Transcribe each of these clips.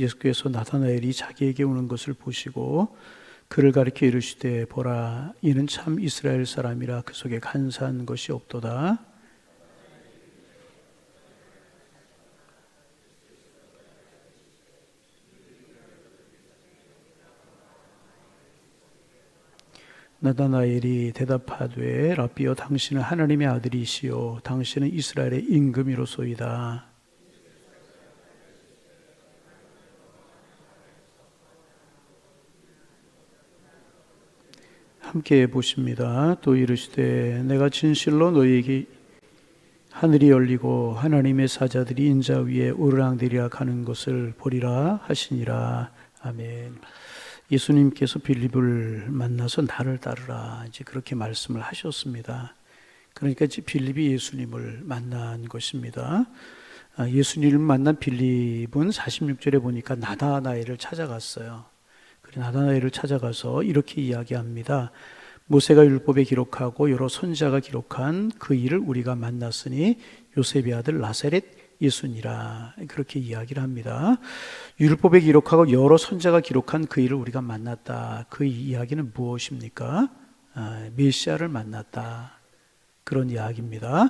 예수께서 나타나엘이 자기에게 오는 것을 보시고 그를 가리켜 이르시되 보라 이는 참 이스라엘 사람이라 그 속에 간사한 것이 없도다. 나다나엘이 대답하되 라비여 당신은 하나님의 아들이시요 당신은 이스라엘의 임금이로소이다 함께 보십니다. 또 이르시되 내가 진실로 너희에게 하늘이 열리고 하나님의 사자들이 인자 위에 오르락내리락 하는 것을 보리라 하시니라. 아멘. 예수님께서 빌립을 만나서 나를 따르라 이제 그렇게 말씀을 하셨습니다. 그러니까 빌립이 예수님을 만난 것입니다. 아, 예수님을 만난 빌립은 46절에 보니까 나다나엘을 찾아갔어요. 나다나엘을 찾아가서 이렇게 이야기합니다. 모세가 율법에 기록하고 여러 선자가 기록한 그 일을 우리가 만났으니 요셉의 아들 나사렛 예수니라 그렇게 이야기를 합니다. 율법에 기록하고 여러 선자가 기록한 그 일을 우리가 만났다. 그 이야기는 무엇입니까? 아, 메시아를 만났다. 그런 이야기입니다.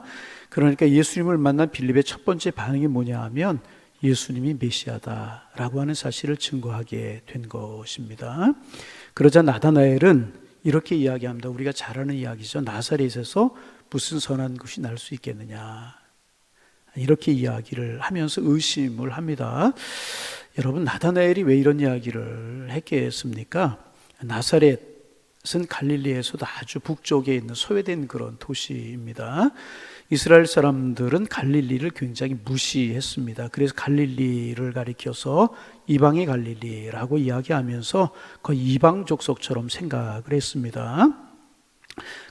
그러니까 예수님을 만난 빌립의 첫 번째 반응이 뭐냐 하면 예수님이 메시아다라고 하는 사실을 증거하게 된 것입니다. 그러자 나다나엘은 이렇게 이야기합니다. 우리가 잘 아는 이야기죠. 나사렛에서 무슨 선한 것이 날 수 있겠느냐. 이렇게 이야기를 하면서 의심을 합니다. 여러분, 나다나엘이 왜 이런 이야기를 했겠습니까? 나사렛 은 갈릴리에서도 아주 북쪽에 있는 소외된 그런 도시입니다. 이스라엘 사람들은 갈릴리를 굉장히 무시했습니다. 그래서 갈릴리를 가리켜서 이방의 갈릴리라고 이야기하면서 거의 이방 족속처럼 생각을 했습니다.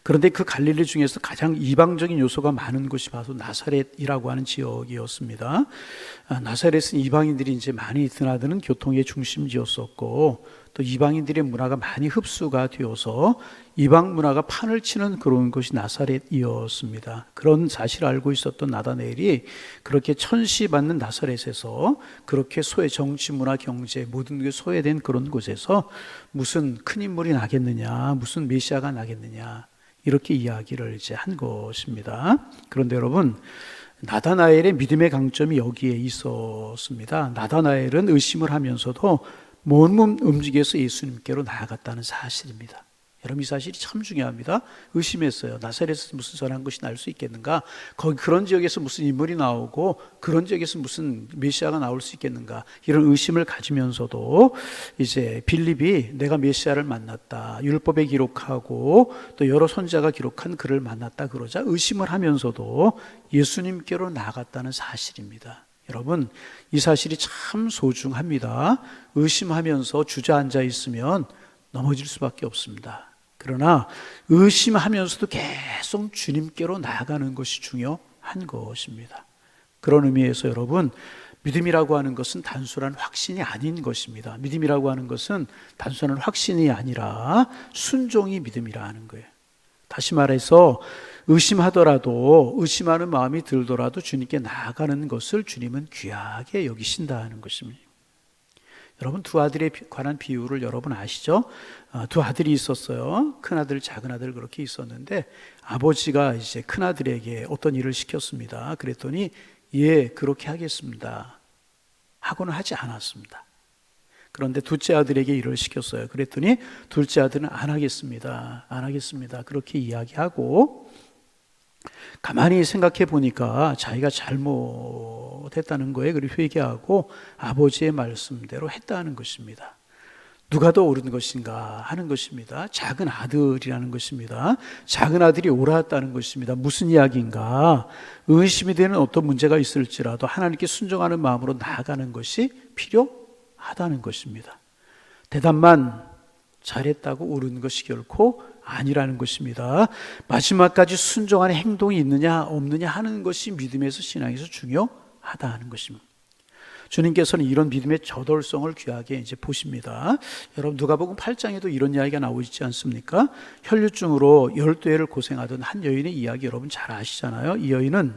그런데 그 갈릴리 중에서 가장 이방적인 요소가 많은 곳이 바로 나사렛이라고 하는 지역이었습니다. 아, 나사렛은 이방인들이 이제 많이 드나드는 교통의 중심지였었고 또 이방인들의 문화가 많이 흡수가 되어서 이방 문화가 판을 치는 그런 곳이 나사렛이었습니다. 그런 사실을 알고 있었던 나다네엘이 그렇게 천시받는 나사렛에서 그렇게 소외 정치 문화 경제 모든 게 소외된 그런 곳에서 무슨 큰 인물이 나겠느냐, 무슨 메시아가 나겠느냐 이렇게 이야기를 이제 한 것입니다. 그런데 여러분 나다나엘의 믿음의 강점이 여기에 있었습니다. 나다나엘은 의심을 하면서도 몸몸 움직여서 예수님께로 나아갔다는 사실입니다. 여러분 이 사실이 참 중요합니다. 의심했어요. 나사렛에서 무슨 선한 것이 날 수 있겠는가? 거기 그런 지역에서 무슨 인물이 나오고 그런 지역에서 무슨 메시아가 나올 수 있겠는가? 이런 의심을 가지면서도 이제 빌립이 내가 메시아를 만났다. 율법에 기록하고 또 여러 선자가 기록한 그를 만났다 그러자 의심을 하면서도 예수님께로 나갔다는 사실입니다. 여러분, 이 사실이 참 소중합니다. 의심하면서 주저앉아 있으면 넘어질 수밖에 없습니다. 그러나 의심하면서도 계속 주님께로 나아가는 것이 중요한 것입니다. 그런 의미에서 여러분, 믿음이라고 하는 것은 단순한 확신이 아닌 것입니다. 믿음이라고 하는 것은 단순한 확신이 아니라 순종이 믿음이라 하는 거예요. 다시 말해서 의심하더라도 의심하는 마음이 들더라도 주님께 나아가는 것을 주님은 귀하게 여기신다 는 것입니다. 여러분 두 아들에 관한 비유를 여러분 아시죠? 어, 두 아들이 있었어요. 큰 아들, 작은 아들 그렇게 있었는데 아버지가 이제 큰 아들에게 어떤 일을 시켰습니다. 그랬더니 예 그렇게 하겠습니다. 하고는 하지 않았습니다. 그런데 둘째 아들에게 일을 시켰어요. 그랬더니 둘째 아들은 안 하겠습니다. 안 하겠습니다. 그렇게 이야기하고 가만히 생각해 보니까 자기가 잘못했다는 거에 그리고 회개하고 아버지의 말씀대로 했다는 것입니다. 누가 더 옳은 것인가 하는 것입니다. 작은 아들이라는 것입니다. 작은 아들이 옳았다는 것입니다. 무슨 이야기인가? 의심이 되는 어떤 문제가 있을지라도 하나님께 순종하는 마음으로 나아가는 것이 필요하다는 것입니다. 대답만 잘했다고 옳은 것이 결코 아니라는 것입니다. 마지막까지 순종하는 행동이 있느냐 없느냐 하는 것이 믿음에서 신앙에서 중요하다 는 것입니다. 주님께서는 이런 믿음의 저돌성을 귀하게 이제 보십니다. 여러분 누가복음 8장에도 이런 이야기가 나오지 않습니까? 혈류증으로 12해를 고생하던 한 여인의 이야기 여러분 잘 아시잖아요. 이 여인은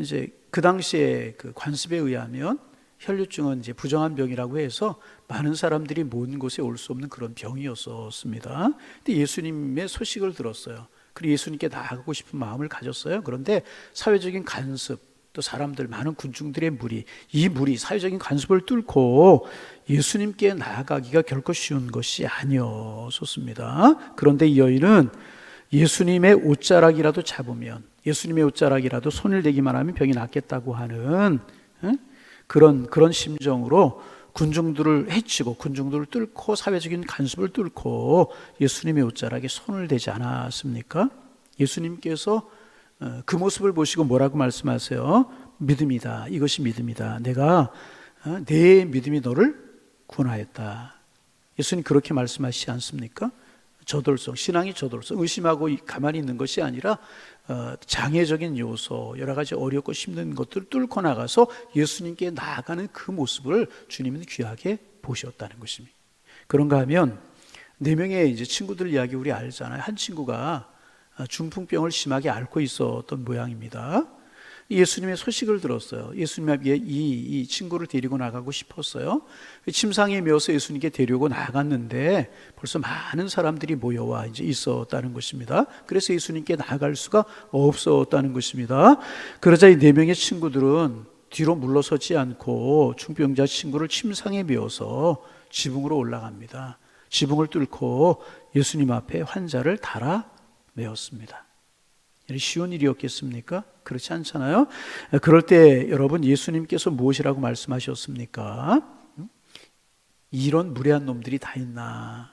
이제 그 당시에 그 관습에 의하면 혈류증은 이제 부정한 병이라고 해서 많은 사람들이 모든 곳에 올 수 없는 그런 병이었었습니다. 근데 예수님의 소식을 들었어요. 그리고 예수님께 나아가고 싶은 마음을 가졌어요. 그런데 사회적인 간섭, 또 사람들 많은 군중들의 무리, 이 무리 사회적인 간섭을 뚫고 예수님께 나아가기가 결코 쉬운 것이 아니었습니다. 그런데 이 여인은 예수님의 옷자락이라도 잡으면 예수님의 옷자락이라도 손을 대기만 하면 병이 낫겠다고 하는 그런 그런 심정으로 군중들을 해치고 군중들을 뚫고 사회적인 간섭을 뚫고 예수님의 옷자락에 손을 대지 않았습니까? 예수님께서 어, 그 모습을 보시고 뭐라고 말씀하세요? 믿음이다. 이것이 믿음이다. 내가 어, 내 믿음이 너를 구원하였다. 예수님 그렇게 말씀하시지 않습니까? 저돌성, 신앙이 저돌성, 의심하고 가만히 있는 것이 아니라 어, 장애적인 요소, 여러 가지 어렵고 힘든 것들을 뚫고 나가서 예수님께 나아가는 그 모습을 주님은 귀하게 보셨다는 것입니다. 그런가 하면 네 명의 이제 친구들 이야기 우리 알잖아요. 한 친구가 중풍병을 심하게 앓고 있었던 모양입니다. 예수님의 소식을 들었어요. 예수님의 이, 이 친구를 데리고 나가고 싶었어요. 침상에 메어서 예수님께 데리고 나갔는데 벌써 많은 사람들이 모여와 이제 있었다는 것입니다. 그래서 예수님께 나갈 수가 없었다는 것입니다. 그러자 이 네 명의 친구들은 뒤로 물러서지 않고 중병자 친구를 침상에 메어서 지붕으로 올라갑니다. 지붕을 뚫고 예수님 앞에 환자를 달아 메었습니다. 쉬운 일이었겠습니까? 그렇지 않잖아요. 그럴 때 여러분 예수님께서 무엇이라고 말씀하셨습니까? 이런 무례한 놈들이 다 있나?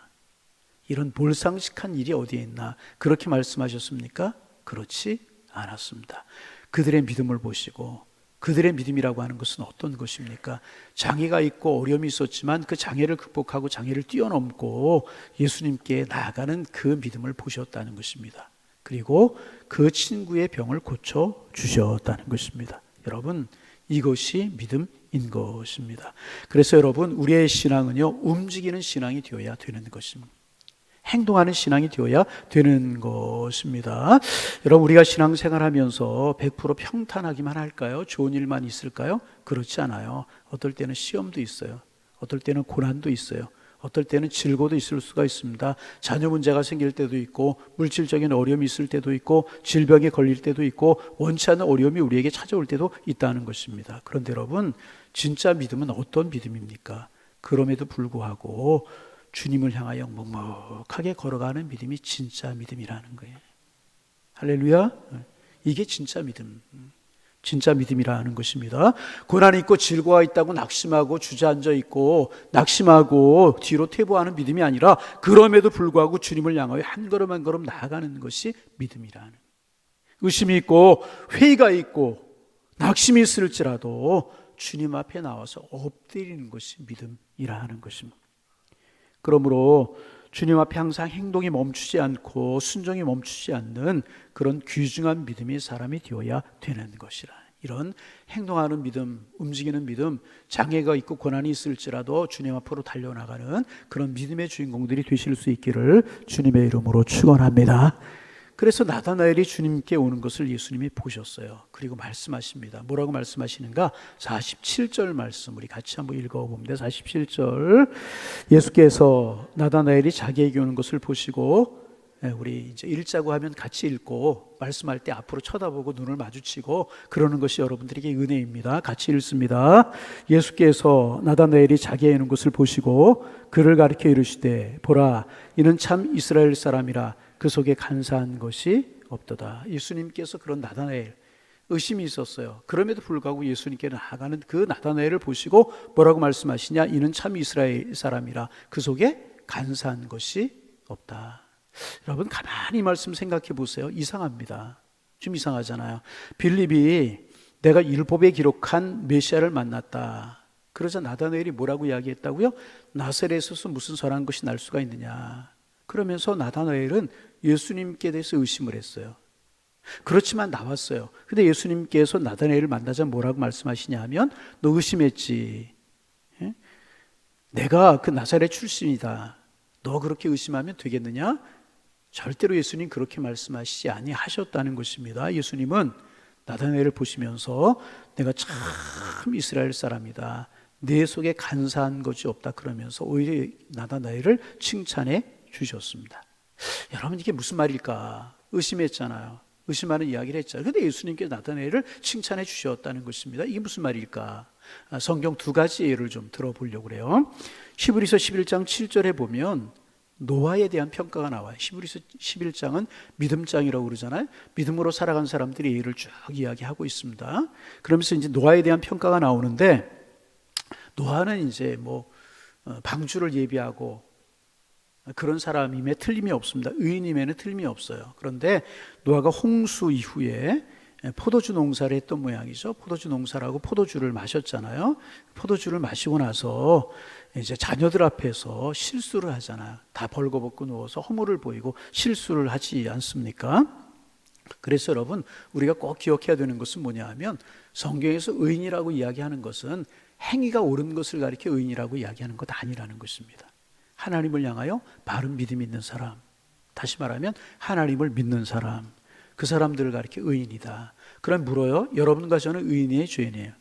이런 볼상식한 일이 어디에 있나? 그렇게 말씀하셨습니까? 그렇지 않았습니다. 그들의 믿음을 보시고 그들의 믿음이라고 하는 것은 어떤 것입니까? 장애가 있고 어려움이 있었지만 그 장애를 극복하고 장애를 뛰어넘고 예수님께 나아가는 그 믿음을 보셨다는 것입니다. 그리고 그 친구의 병을 고쳐 주셨다는 것입니다. 여러분, 이것이 믿음인 것입니다. 그래서 여러분, 우리의 신앙은요, 움직이는 신앙이 되어야 되는 것입니다. 행동하는 신앙이 되어야 되는 것입니다. 여러분, 우리가 신앙생활 하면서 100% 평탄하기만 할까요? 좋은 일만 있을까요? 그렇지 않아요. 어떨 때는 시험도 있어요. 어떨 때는 고난도 있어요. 어떨 때는 질고도 있을 수가 있습니다. 자녀 문제가 생길 때도 있고, 물질적인 어려움이 있을 때도 있고, 질병에 걸릴 때도 있고, 원치 않는 어려움이 우리에게 찾아올 때도 있다는 것입니다. 그런데 여러분, 진짜 믿음은 어떤 믿음입니까? 그럼에도 불구하고 주님을 향하여 묵묵하게 걸어가는 믿음이 진짜 믿음이라는 거예요. 할렐루야. 이게 진짜 믿음. 진짜 믿음이라는 것입니다. 고난이 있고 질고가 있다고 낙심하고 주저앉아 있고 낙심하고 뒤로 퇴보하는 믿음이 아니라 그럼에도 불구하고 주님을 향하여 한 걸음 한 걸음 나아가는 것이 믿음이라는. 의심이 있고 회의가 있고 낙심이 있을지라도 주님 앞에 나와서 엎드리는 것이 믿음이라는 것입니다. 그러므로 주님 앞에 항상 행동이 멈추지 않고 순종이 멈추지 않는 그런 귀중한 믿음이 사람이 되어야 되는 것이라. 이런 행동하는 믿음, 움직이는 믿음, 장애가 있고 고난이 있을지라도 주님 앞으로 달려나가는 그런 믿음의 주인공들이 되실 수 있기를 주님의 이름으로 축원합니다. 그래서 나다나엘이 주님께 오는 것을 예수님이 보셨어요. 그리고 말씀하십니다. 뭐라고 말씀하시는가? 47절 말씀 우리 같이 한번 읽어봅니다. 47절 예수께서 나다나엘이 자기에게 오는 것을 보시고 예, 우리 이제 읽자고 하면 같이 읽고 말씀할 때 앞으로 쳐다보고 눈을 마주치고 그러는 것이 여러분들에게 은혜입니다. 같이 읽습니다. 예수께서 나다나엘이 자기의 있는 것을 보시고 그를 가리켜 이르시되 보라 이는 참 이스라엘 사람이라 그 속에 간사한 것이 없도다. 예수님께서 그런 나다나엘 의심이 있었어요. 그럼에도 불구하고 예수님께 나아가는 그 나다나엘을 보시고 뭐라고 말씀하시냐? 이는 참 이스라엘 사람이라 그 속에 간사한 것이 없다. 여러분 가만히 이 말씀 생각해 보세요. 이상합니다. 좀 이상하잖아요. 빌립이 내가 율법에 기록한 메시아를 만났다. 그러자 나다나엘이 뭐라고 이야기했다고요? 나사렛에서 무슨 선한 것이 날 수가 있느냐. 그러면서 나다나엘은 예수님께 대해서 의심을 했어요. 그렇지만 나왔어요. 근데 예수님께서 나다나엘을 만나자 뭐라고 말씀하시냐 하면 너 의심했지. 예? 내가 그 나사렛 출신이다. 너 그렇게 의심하면 되겠느냐? 절대로 예수님 그렇게 말씀하시지 아니하셨다는 것입니다. 예수님은 나다나엘을 보시면서 내가 참 이스라엘 사람이다. 내 속에 간사한 것이 없다 그러면서 오히려 나다나엘을 칭찬해 주셨습니다. 여러분 이게 무슨 말일까? 의심했잖아요. 의심하는 이야기를 했잖아요. 근데 예수님께서 나타내를 칭찬해 주셨다는 것입니다. 이게 무슨 말일까? 아, 성경 두 가지 예를 좀 들어보려고 그래요. 히브리서 11장 7절에 보면 노아에 대한 평가가 나와요. 히브리서 11장은 믿음장이라고 그러잖아요. 믿음으로 살아간 사람들이 예를 쭉 이야기하고 있습니다. 그러면서 이제 노아에 대한 평가가 나오는데 노아는 이제 뭐 어, 방주를 예비하고 그런 사람임에 틀림이 없습니다. 의인임에는 틀림이 없어요. 그런데 노아가 홍수 이후에 포도주 농사를 했던 모양이죠. 포도주 농사라고 포도주를 마셨잖아요. 포도주를 마시고 나서 이제 자녀들 앞에서 실수를 하잖아요. 다 벌거벗고 누워서 허물을 보이고 실수를 하지 않습니까? 그래서 여러분 우리가 꼭 기억해야 되는 것은 뭐냐 하면 성경에서 의인이라고 이야기하는 것은 행위가 옳은 것을 가리켜 의인이라고 이야기하는 것 아니라는 것입니다. 하나님을 향하여 바른 믿음 있는 사람. 다시 말하면 하나님을 믿는 사람. 그 사람들을 가리켜 의인이다. 그럼 물어요. 여러분과 저는 의인이에요, 죄인이에요?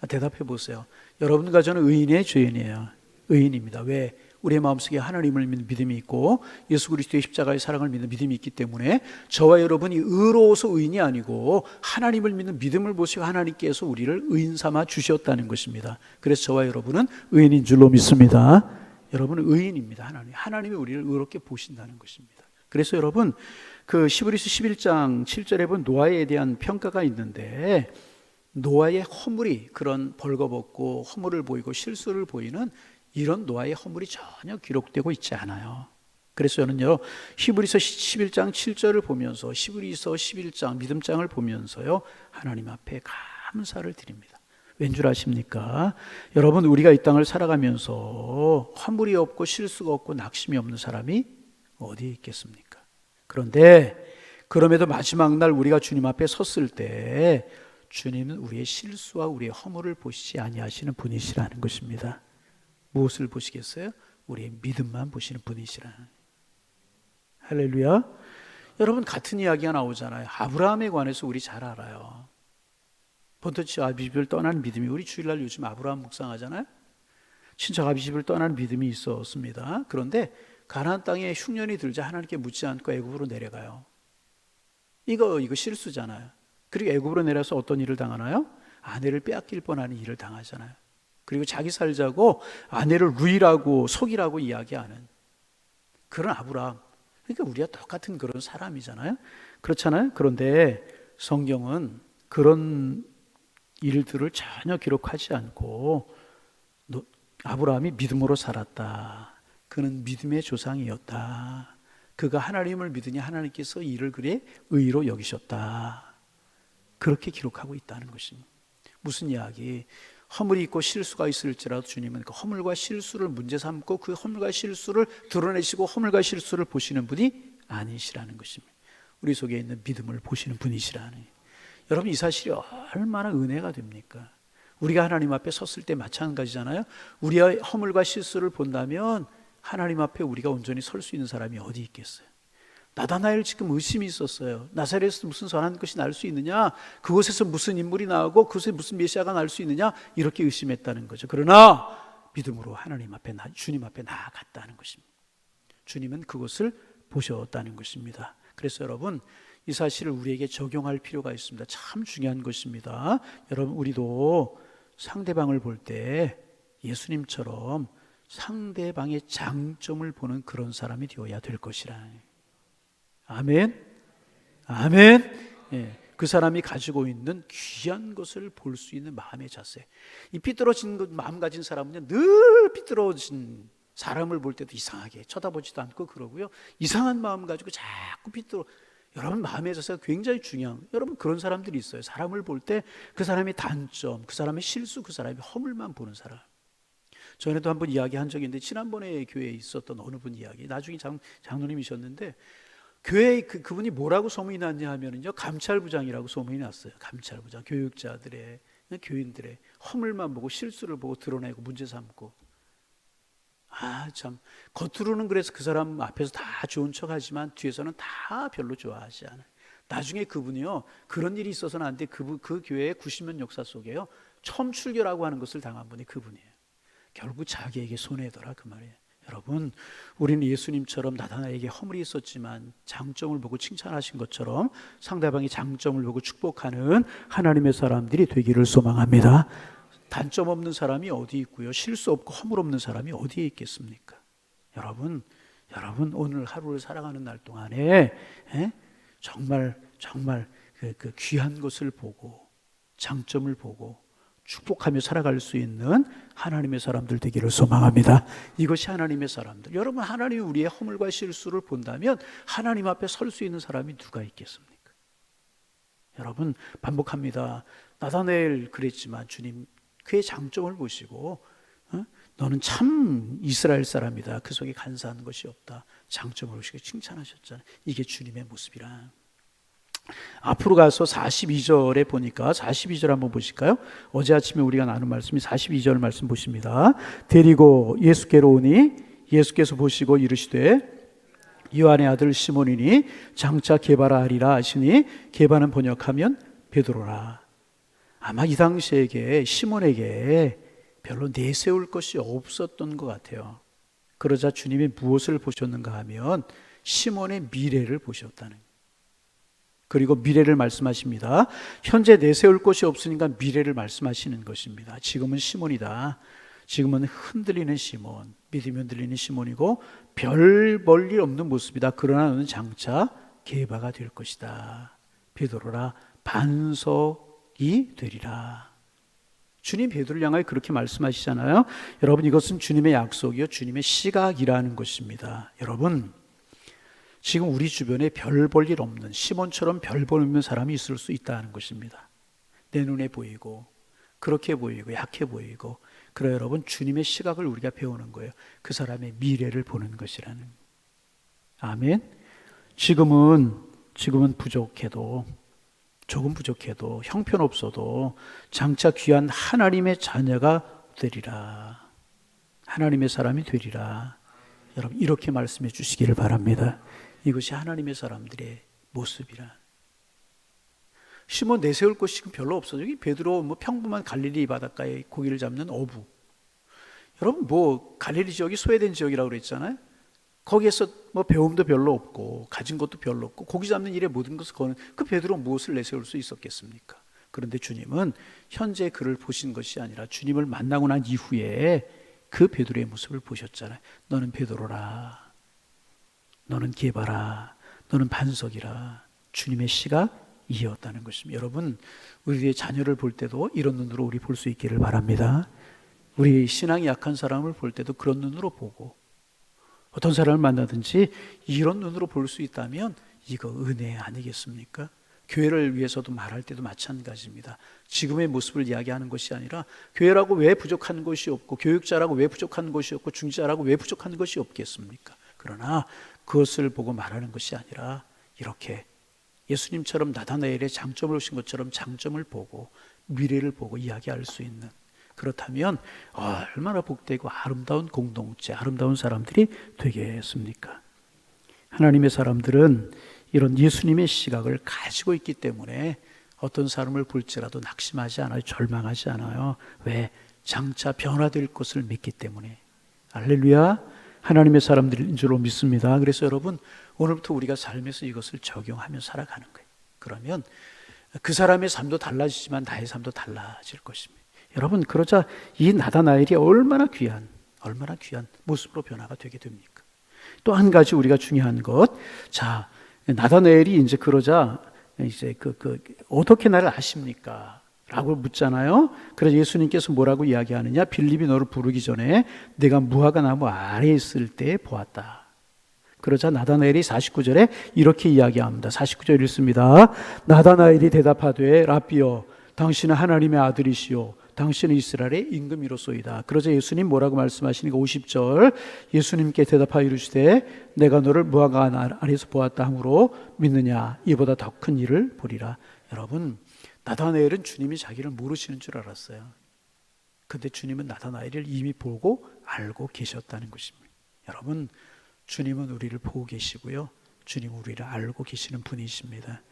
아, 대답해 보세요. 여러분과 저는 의인이에요, 죄인이에요? 의인입니다. 왜? 우리의 마음속에 하나님을 믿는 믿음이 있고 예수 그리스도의 십자가의 사랑을 믿는 믿음이 있기 때문에 저와 여러분이 의로워서 의인이 아니고 하나님을 믿는 믿음을 보시고 하나님께서 우리를 의인 삼아 주셨다는 것입니다. 그래서 저와 여러분은 의인인 줄로 믿습니다. 여러분은 의인입니다. 하나님. 하나님이 우리를 의롭게 보신다는 것입니다. 그래서 여러분 그 시브리스 11장 7절에 본 노아에 대한 평가가 있는데 노아의 허물이 그런 벌거벗고 허물을 보이고 실수를 보이는 이런 노아의 허물이 전혀 기록되고 있지 않아요. 그래서 저는요 히브리서 11장 7절을 보면서 히브리서 11장 믿음장을 보면서요 하나님 앞에 감사를 드립니다. 왠 줄 아십니까? 여러분 우리가 이 땅을 살아가면서 화물이 없고 실수가 없고 낙심이 없는 사람이 어디에 있겠습니까? 그런데 그럼에도 마지막 날 우리가 주님 앞에 섰을 때 주님은 우리의 실수와 우리의 허물을 보시지 아니하시는 분이시라는 것입니다. 무엇을 보시겠어요? 우리의 믿음만 보시는 분이시라. 할렐루야. 여러분 같은 이야기가 나오잖아요. 아브라함에 관해서 우리 잘 알아요. 본토치 아비집을 떠나는 믿음이 우리 주일날 요즘 아브라함 묵상하잖아요. 친척 아비집을 떠나는 믿음이 있었습니다. 그런데 가나안 땅에 흉년이 들자 하나님께 묻지 않고 애굽으로 내려가요. 이거 이거 실수잖아요. 그리고 애굽으로 내려서 어떤 일을 당하나요? 아내를 빼앗길 뻔하는 일을 당하잖아요. 그리고 자기 살자고 아내를 루이라고 속이라고 이야기하는 그런 아브라함. 그러니까 우리가 똑같은 그런 사람이잖아요. 그렇잖아요. 그런데 성경은 그런 일들을 전혀 기록하지 않고 아브라함이 믿음으로 살았다. 그는 믿음의 조상이었다. 그가 하나님을 믿으니 하나님께서 이를 그래 의로 여기셨다. 그렇게 기록하고 있다는 것입니다. 무슨 이야기? 허물이 있고 실수가 있을지라도 주님은 그 허물과 실수를 문제 삼고 그 허물과 실수를 드러내시고 허물과 실수를 보시는 분이 아니시라는 것입니다. 우리 속에 있는 믿음을 보시는 분이시라는. 여러분 이 사실이 얼마나 은혜가 됩니까? 우리가 하나님 앞에 섰을 때 마찬가지잖아요. 우리의 허물과 실수를 본다면 하나님 앞에 우리가 온전히 설 수 있는 사람이 어디 있겠어요? 나다나엘 지금 의심이 있었어요. 나사렛에서 무슨 선한 것이 날 수 있느냐? 그곳에서 무슨 인물이 나오고 그곳에 무슨 메시아가 날 수 있느냐? 이렇게 의심했다는 거죠. 그러나 믿음으로 하나님 앞에 주님 앞에 나아갔다는 것입니다. 주님은 그것을 보셨다는 것입니다. 그래서 여러분 이 사실을 우리에게 적용할 필요가 있습니다. 참 중요한 것입니다. 여러분 우리도 상대방을 볼 때 예수님처럼 상대방의 장점을 보는 그런 사람이 되어야 될 것이라. 아멘. 아멘. 예. 그 사람이 가지고 있는 귀한 것을 볼 수 있는 마음의 자세. 이 삐뚤어진 것 마음 가진 사람은 늘 삐뚤어진 사람을 볼 때도 이상하게 쳐다보지도 않고 그러고요. 이상한 마음 가지고 자꾸 삐뚤어. 여러분 마음의 자세가 굉장히 중요한. 여러분 그런 사람들이 있어요. 사람을 볼 때 그 사람의 단점, 그 사람의 실수, 그 사람의 허물만 보는 사람. 전에도 한번 이야기한 적이 있는데 지난번에 교회에 있었던 어느 분 이야기. 나중에 장, 장로님이셨는데 교회에 그, 그분이 뭐라고 소문이 났냐 하면은요 감찰부장이라고 소문이 났어요. 감찰부장 교육자들의 교인들의 허물만 보고 실수를 보고 드러내고 문제 삼고 아 참 겉으로는 그래서 그 사람 앞에서 다 좋은 척 하지만 뒤에서는 다 별로 좋아하지 않아요. 나중에 그분이요 그런 일이 있어서는 안 돼. 그분 그 교회의 90년 역사 속에요 처음 출교라고 하는 것을 당한 분이 그분이에요. 결국 자기에게 손해더라 그 말이에요. 여러분, 우리는 예수님처럼 나다나에게 허물이 있었지만 장점을 보고 칭찬하신 것처럼 상대방이 장점을 보고 축복하는 하나님의 사람들이 되기를 소망합니다. 단점 없는 사람이 어디 있고요. 실수 없고 허물 없는 사람이 어디에 있겠습니까? 여러분, 여러분 오늘 하루를 살아가는 날 동안에 에? 정말 정말 그, 그 귀한 것을 보고 장점을 보고 축복하며 살아갈 수 있는 하나님의 사람들 되기를 소망합니다. 이것이 하나님의 사람들. 여러분, 하나님이 우리의 허물과 실수를 본다면 하나님 앞에 설 수 있는 사람이 누가 있겠습니까? 여러분, 반복합니다. 나다넬 그랬지만 주님 그의 장점을 보시고 어? 너는 참 이스라엘 사람이다. 그 속에 간사한 것이 없다. 장점을 보시고 칭찬하셨잖아요. 이게 주님의 모습이라. 앞으로 가서 42절에 보니까 42절 한번 보실까요? 어제 아침에 우리가 나눈 말씀이 42절 말씀 보십니다. 데리고 예수께로 오니 예수께서 보시고 이르시되 요한의 아들 시몬이니 장차 개바라 하리라 하시니 개바는 번역하면 베드로라. 아마 이 당시에게 시몬에게 별로 내세울 것이 없었던 것 같아요. 그러자 주님이 무엇을 보셨는가 하면 시몬의 미래를 보셨다는 그리고 미래를 말씀하십니다. 현재 내세울 곳이 없으니까 미래를 말씀하시는 것입니다. 지금은 시몬이다. 지금은 흔들리는 시몬, 믿음이 흔들리는 시몬이고 별 볼일 없는 모습이다. 그러나 너는 장차 개바가 될 것이다. 베드로라 반석 이 되리라. 주님 베드로를 향하여 그렇게 말씀하시잖아요. 여러분 이것은 주님의 약속이요 주님의 시각이라는 것입니다. 여러분 지금 우리 주변에 별 볼 일 없는 시몬처럼 별 볼 없는 사람이 있을 수 있다는 것입니다. 내 눈에 보이고 그렇게 보이고 약해 보이고 그래 여러분 주님의 시각을 우리가 배우는 거예요. 그 사람의 미래를 보는 것이라는. 아멘. 지금은 지금은 부족해도 조금 부족해도 형편없어도 장차 귀한 하나님의 자녀가 되리라. 하나님의 사람이 되리라. 여러분 이렇게 말씀해 주시기를 바랍니다. 이것이 하나님의 사람들의 모습이라. 시몬 내세울 곳이 별로 없어. 여기 베드로 뭐 평범한 갈릴리 바닷가에 고기를 잡는 어부. 여러분 뭐 갈릴리 지역이 소외된 지역이라고 그랬잖아요. 거기에서 뭐 배움도 별로 없고 가진 것도 별로 없고 고기 잡는 일에 모든 것을 거는 그 베드로 무엇을 내세울 수 있었겠습니까? 그런데 주님은 현재 그를 보신 것이 아니라 주님을 만나고 난 이후에 그 베드로의 모습을 보셨잖아요. 너는 베드로라. 너는 개바라. 너는 반석이라. 주님의 시가 이었다는 것입니다. 여러분, 우리의 자녀를 볼 때도 이런 눈으로 우리 볼 수 있기를 바랍니다. 우리 신앙이 약한 사람을 볼 때도 그런 눈으로 보고 어떤 사람을 만나든지 이런 눈으로 볼 수 있다면 이거 은혜 아니겠습니까? 교회를 위해서도 말할 때도 마찬가지입니다. 지금의 모습을 이야기하는 것이 아니라 교회라고 왜 부족한 것이 없고 교육자라고 왜 부족한 것이 없고 중지자라고 왜 부족한 것이 없겠습니까? 그러나 그것을 보고 말하는 것이 아니라 이렇게 예수님처럼 나다나엘의 장점을 오신 것처럼 장점을 보고 미래를 보고 이야기할 수 있는 그렇다면 얼마나 복되고 아름다운 공동체, 아름다운 사람들이 되겠습니까? 하나님의 사람들은 이런 예수님의 시각을 가지고 있기 때문에 어떤 사람을 볼지라도 낙심하지 않아요. 절망하지 않아요. 왜? 장차 변화될 것을 믿기 때문에. 알렐루야. 하나님의 사람들인 줄로 믿습니다. 그래서 여러분, 오늘부터 우리가 삶에서 이것을 적용하며 살아가는 거예요. 그러면 그 사람의 삶도 달라지지만 나의 삶도 달라질 것입니다. 여러분, 그러자 이 나다나엘이 얼마나 귀한, 얼마나 귀한 모습으로 변화가 되게 됩니까? 또 한 가지 우리가 중요한 것. 자, 나다나엘이 이제 그러자 이제 그, 그, 어떻게 나를 아십니까? 라고 묻잖아요. 그래서 예수님께서 뭐라고 이야기하느냐? 빌립이 너를 부르기 전에 내가 무화과 나무 아래에 있을 때 보았다. 그러자 나다나엘이 49절에 이렇게 이야기합니다. 49절 읽습니다. 나다나엘이 대답하되 라비여 당신은 하나님의 아들이시요 당신은 이스라엘의 임금이로소이다. 그러자 예수님 뭐라고 말씀하시니까 50절 예수님께 대답하여 이르시되 내가 너를 무화과 아래에서 보았다 함으로 믿느냐 이보다 더 큰 일을 보리라. 여러분 나다나엘은 주님이 자기를 모르시는 줄 알았어요. 근데 주님은 나다나엘을 이미 보고 알고 계셨다는 것입니다. 여러분 주님은 우리를 보고 계시고요. 주님 우리를 알고 계시는 분이십니다.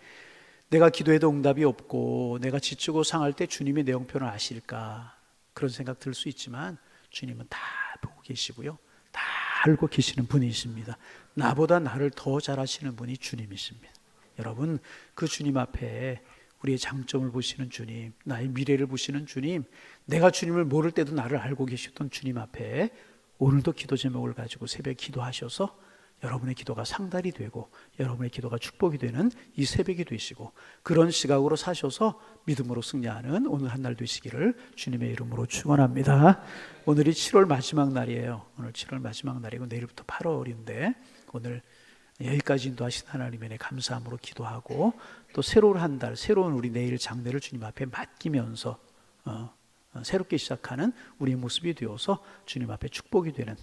내가 기도해도 응답이 없고 내가 지치고 상할 때 주님이 내 형편을 아실까 그런 생각 들 수 있지만 주님은 다 보고 계시고요. 다 알고 계시는 분이십니다. 나보다 나를 더 잘 아시는 분이 주님이십니다. 여러분 그 주님 앞에 우리의 장점을 보시는 주님, 나의 미래를 보시는 주님, 내가 주님을 모를 때도 나를 알고 계셨던 주님 앞에 오늘도 기도 제목을 가지고 새벽 기도하셔서 여러분의 기도가 상달이 되고 여러분의 기도가 축복이 되는 이 새벽이 되시고 그런 시각으로 사셔서 믿음으로 승리하는 오늘 한 날 되시기를 주님의 이름으로 축원합니다. 오늘이 7월 마지막 날이에요. 오늘 7월 마지막 날이고 내일부터 8월인데 오늘 여기까지 인도하신 하나님의 감사함으로 기도하고 또 새로운 한 달, 새로운 우리 내일 장례를 주님 앞에 맡기면서 어, 어, 새롭게 시작하는 우리의 모습이 되어서 주님 앞에 축복이 되는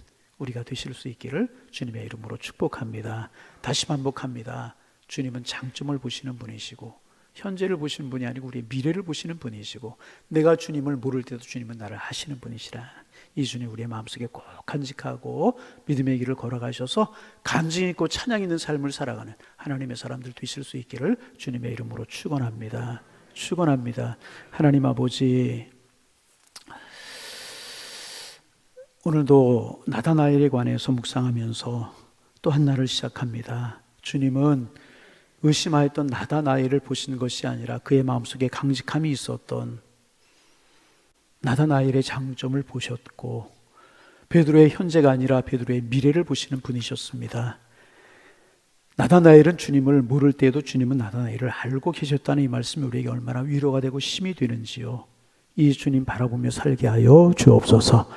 우리가 되실 수 있기를 주님의 이름으로 축복합니다. 다시 반복합니다. 주님은 장점을 보시는 분이시고 현재를 보시는 분이 아니고 우리의 미래를 보시는 분이시고 내가 주님을 모를 때도 주님은 나를 하시는 분이시라. 이 주님 우리의 마음속에 꼭 간직하고 믿음의 길을 걸어가셔서 간증 있고 찬양 있는 삶을 살아가는 하나님의 사람들 되실 수 있기를 주님의 이름으로 축원합니다. 축원합니다. 하나님 아버지 오늘도 나다나엘에 관해서 묵상하면서 또 한 날을 시작합니다. 주님은 의심하였던 나다나엘을 보시는 것이 아니라 그의 마음속에 강직함이 있었던 나다나엘의 장점을 보셨고 베드로의 현재가 아니라 베드로의 미래를 보시는 분이셨습니다. 나다나엘은 주님을 모를 때에도 주님은 나다나엘을 알고 계셨다는 이 말씀이 우리에게 얼마나 위로가 되고 힘이 되는지요. 이 주님 바라보며 살게 하여 주옵소서.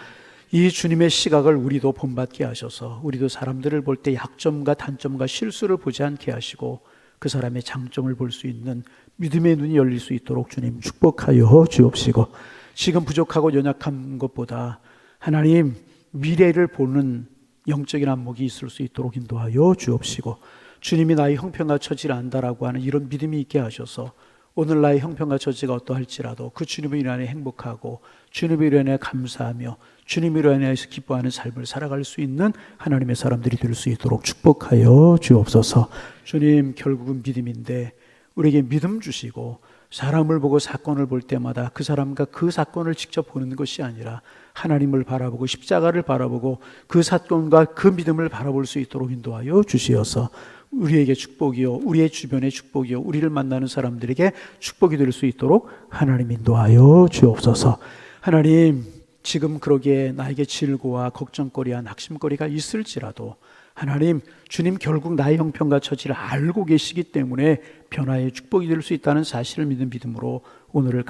이 주님의 시각을 우리도 본받게 하셔서 우리도 사람들을 볼 때 약점과 단점과 실수를 보지 않게 하시고 그 사람의 장점을 볼 수 있는 믿음의 눈이 열릴 수 있도록 주님 축복하여 주옵시고 지금 부족하고 연약한 것보다 하나님 미래를 보는 영적인 안목이 있을 수 있도록 인도하여 주옵시고 주님이 나의 형편과 처지를 안다라고 하는 이런 믿음이 있게 하셔서 오늘 나의 형편과 처지가 어떠할지라도 그 주님을 인하여 행복하고 주님을 인하여 감사하며 주님을 인하여서 기뻐하는 삶을 살아갈 수 있는 하나님의 사람들이 될 수 있도록 축복하여 주옵소서. 주님 결국은 믿음인데 우리에게 믿음 주시고 사람을 보고 사건을 볼 때마다 그 사람과 그 사건을 직접 보는 것이 아니라 하나님을 바라보고 십자가를 바라보고 그 사건과 그 믿음을 바라볼 수 있도록 인도하여 주시어서 우리에게 축복이요, 우리의 주변의 축복이요, 우리를 만나는 사람들에게 축복이 될 수 있도록 하나님 인도하여 주옵소서. 하나님, 지금 그러기에 나에게 질고와 걱정거리와 낙심거리가 있을지라도 하나님, 주님 결국 나의 형편과 처지를 알고 계시기 때문에 변화의 축복이 될 수 있다는 사실을 믿는 믿음으로 오늘을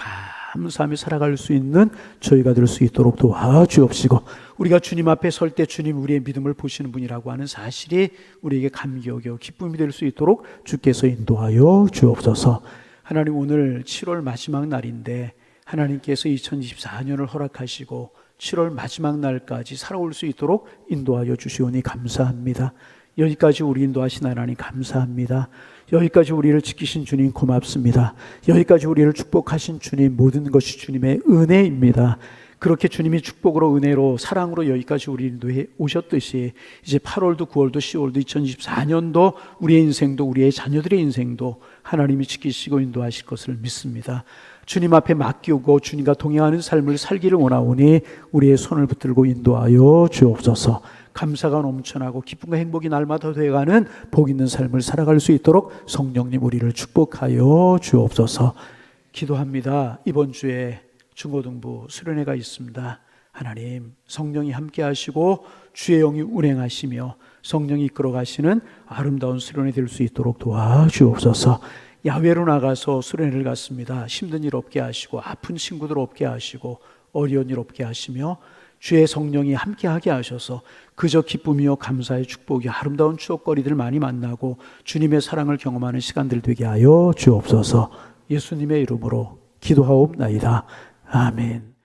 감사하며 살아갈 수 있는 저희가 될 수 있도록 도와주옵시고 우리가 주님 앞에 설 때 주님 우리의 믿음을 보시는 분이라고 하는 사실이 우리에게 감격이요 기쁨이 될 수 있도록 주께서 인도하여 주옵소서. 하나님 오늘 7월 마지막 날인데 하나님께서 2024년을 허락하시고 7월 마지막 날까지 살아올 수 있도록 인도하여 주시오니 감사합니다. 여기까지 우리 인도하신 하나님 감사합니다. 여기까지 우리를 지키신 주님 고맙습니다. 여기까지 우리를 축복하신 주님 모든 것이 주님의 은혜입니다. 그렇게 주님이 축복으로 은혜로 사랑으로 여기까지 우리 인도해 오셨듯이 이제 8월도 9월도 10월도 2024년도 우리의 인생도 우리의 자녀들의 인생도 하나님이 지키시고 인도하실 것을 믿습니다. 주님 앞에 맡기고 주님과 동행하는 삶을 살기를 원하오니 우리의 손을 붙들고 인도하여 주옵소서. 감사가 넘쳐나고 기쁨과 행복이 날마다 되어가는 복 있는 삶을 살아갈 수 있도록 성령님 우리를 축복하여 주옵소서. 기도합니다. 이번 주에 중고등부 수련회가 있습니다. 하나님 성령이 함께 하시고 주의 영이 운행하시며 성령이 이끌어 가시는 아름다운 수련회 될 수 있도록 도와주옵소서. 야외로 나가서 수련회를 갔습니다. 힘든 일 없게 하시고 아픈 친구들 없게 하시고 어려운 일 없게 하시며 주의 성령이 함께하게 하셔서 그저 기쁨이요 감사의 축복이 아름다운 추억거리들 많이 만나고 주님의 사랑을 경험하는 시간들 되게 하여 주옵소서 예수님의 이름으로 기도하옵나이다. 아멘.